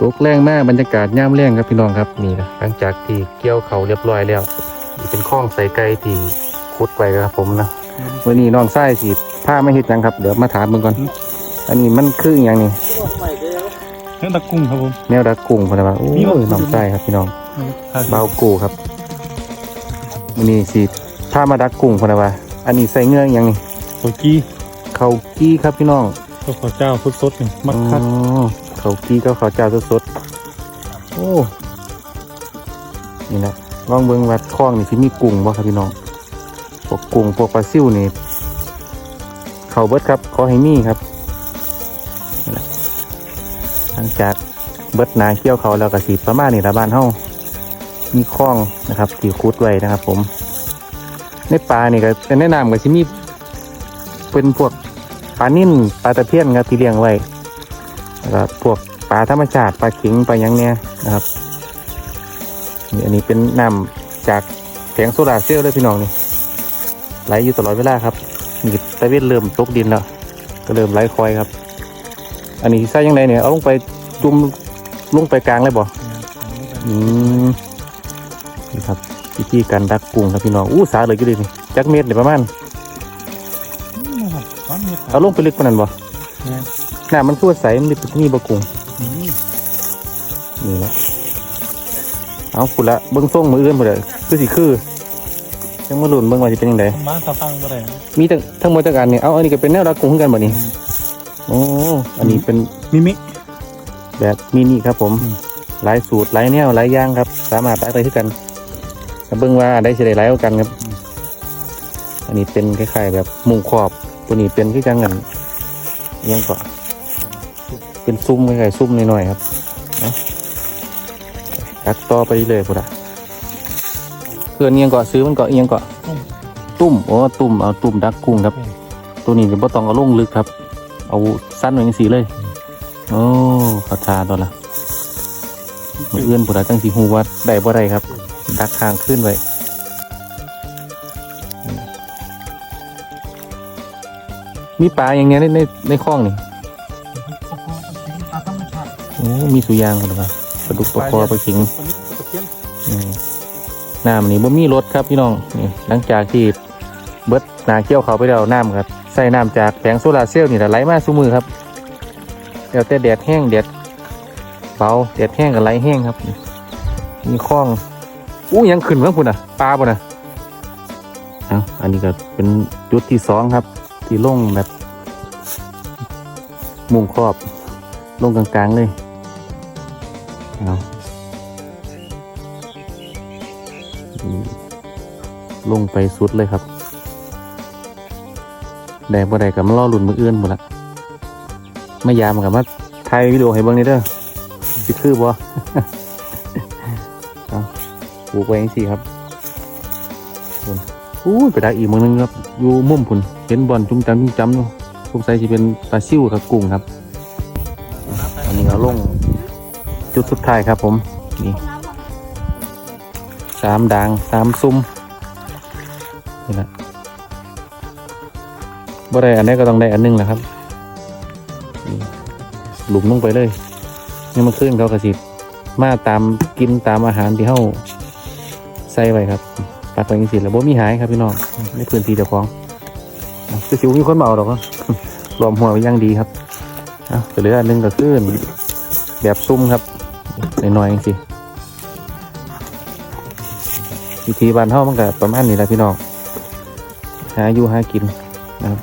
ตกแรงมากบรรยากาศย่ามแรงครับพี่น้องครับนี่นะหลังจากที่เกี่ยวเขาเรียบร้อยแล้วนี่เป็นข้องใส่ไก่ที่ขุดไว้ครับผมนะวันนี้น้องไส้สิผ้าไม่เห็ดหยังครับเดี๋ยวมาถามมึงก่อน อันนี้มันคืออหย่างนี้เรื่องตะกุ้งครับผมแนวดักกุ้งพะนะว่าโอ้มีบ่ยน้องไส้ครับพี่น้องครับเบากูครับวันนี้สิผ้ามาดักกุ้งพะนะว่าอันนี้ใส่เงื่ออหย่างนี้โอกี้เขากี้ครับพี่น้องข้าวขาวเจ้าสดๆนี่มักคักอ๋อ เขากี้ก็เขาจ้าสดๆ โอ้ นี่นะลองเบิ่งวัดคล้องนี่ที่มีกุ้งบ่ครับพี่น้องพวกกุ้งพวกปลาซิวนี่ เขาเบิดครับขอให้มีครับนี่นะหลังจากเบิดนาเกี่ยวเขาแล้วก็สีประมาณนี่ละบ้านเฮามีคล้องนะครับที่คุดไว้นะครับผม ในปลานี่ก็แนะนำก็สิมีเป็นพวกปลานิ่นปลาตะเพียนครับที่เลี้ยงไว้ แล้วก็พวกปลาธรรมชาติปลาขิงปลาหยังเนี่ยนะครับนี่อันนี้เป็นน้ำจากแผงโซลาร์เซลล์เลยพี่น้องนี่ไหลอยู่ตลอดเวลาครับนี่ตะเวนเริ่มตกดินแล้วก็เริ่มไหลคอยครับ อันนี้ใส่ยังไงเนี่ยเอาลงไปจุ่มลงไปกลางเลยบ่อืมนี่ครับวิธีการดักกุ้งครับพี่น้องอู้สาเลยก็ดีนี่จักเม็ดเนี่ยประมาณก้อนเม็ดครัเอาบลงไปลึกกว่านั้นบ่เนี่ยน้ำมันทั่วใสมันมีบะกุงอืมนี่แหละเอาคุณละเบิ้งส่งมืออื่นหมดเลยคือสิคือยังมาหลุนเบิ้งว่าจะเป็นยังไงบ้านตะฟังบ่ได้มีทั้งทั้งหมดทั้งอันนี่เอาอันนี้ก็เป็นแนวรักกุ้งคือกันบ่นี่โอ้อันนี้เป็นมิมิแบบมินิครับผมอืมหลายสูตรหลายแนวหลายอย่างครับ สามารถไปได้ที่กันแต่เบิ้งว่าได้เฉลยหลายกว่ากันครับ อันนี้เป็นคล้ายๆแบบมุงขอบตัวนี้เป็นที่จังเงินเอียังก่อน เป็นซุ้มคล้ายๆซุ้มหน่อยๆครับนะตักต่อไปเรื่อยๆพุ่นอะเพื่อนเอียงเกาะซื้อมันเกาะเอียงเกาะตุ่มโอ้ตุ่มเอาตุ่มดักกุ้งครับ ตัวนี้เดี๋ยวบ่ต้องเอาลงลึกครับ เอาสั้นไว้จังสีเลยโอ้ขาทาตัวละมือเอื้อนผู้ใดตั้งสีหูว่าได้บ่ได้ครับ ดักทางขึ้นไว้มีปลาอย่างเงี้ยในในในคลองนี่ โอ้มีสุยางหมดเลยครับปลาดุกปลาคอปลาขิงนี้ตะเพียนอืมน้ำนี่บ่มีรถครับพี่น้องนี่หลังจากที่เบิดนาเกี่ยวเขาไปแล้วน้ำครับใส่น้ำจากแผงโซลาร์เซลล์นี่แหละไหลมาสู่มือครับแล้วแต่แดดแห้งแดดเบาแดดแห้งกับไหลแห้งครับ มีคลองอู้ยังขึ้นเมื่อคุณอะปลาบ่นะเอาอันนี้ก็เป็นจุดที่สองครับ ที่ลงแบบ มุงครอบลงกลางๆเลย เอาอืมลงไปสุดเลยครับแดงบ่ได้กับมาล่อหลุนมือเอื้อนหมดละไม่ยามกับมาถ่ายวิดีโอให้เบิ่งนี่เด้อสิคือบ่เอาปลูกไว้ยังสี่ครับพุ่นอู้ยไปได้อีกมือนึงครับ อยู่มุมพุ่นเห็นบอลจุ้มจำจุ้มจำอยู่สงสัยจะเป็นปลาซิวกับกุ้งครับ อันนี้เราลง จุดสุดท้ายครับผมนี่สามด่างสามซุ้มนี่แหละบ่ได้อันนี้ก็ต้องได้อันหนึงแหละครับหลุมลงไปเลยนี่มันขึ้นเขากระสิมาตามกินตามอาหารที่เขาใส่ไว้ครับปักไว้ยังสิแล้วบ่มีหายครับพี่น้องในพื้นที่เจ้าของอะคือสิวมีคนมาเอาดอกรวมหัวไว้ย่างดีครับอะเหลืออันหนึงก็ขึ้นแบบซุ้มครับ น้อยๆจังสิวิธีบ้านเฮามันก็ประมาณนี้แหละพี่น้องหาอยู่หากินนะครับ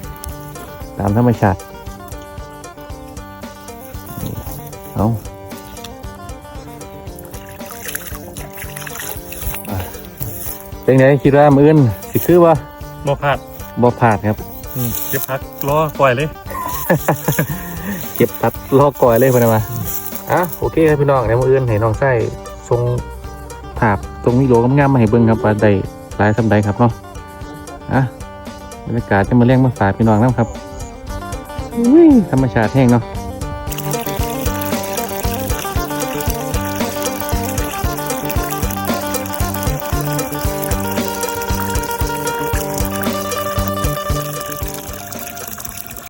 ตามธรรมชาตินี่เอาอะเป็นไงคิดว่ามืออื่นสิคือว่าบ่พลาดบ่พลาดครับอืมเก็บพักรอปล่อยเลย เก็บพัดลอกก่อยเลยพอนะมา อะโอเคครับพี่น้องเดี๋ยวมืออื่นให้น้องไส้ทรงภาพทรงมิโองามๆมาให้เบิ่งครับว่าได้หลายสำใดครับเนาะอะบรรยากาศจะมาเลี้ยงมาฝากพี่น้องนะครับอุ้ยธรรมชาติแห้งเนาะ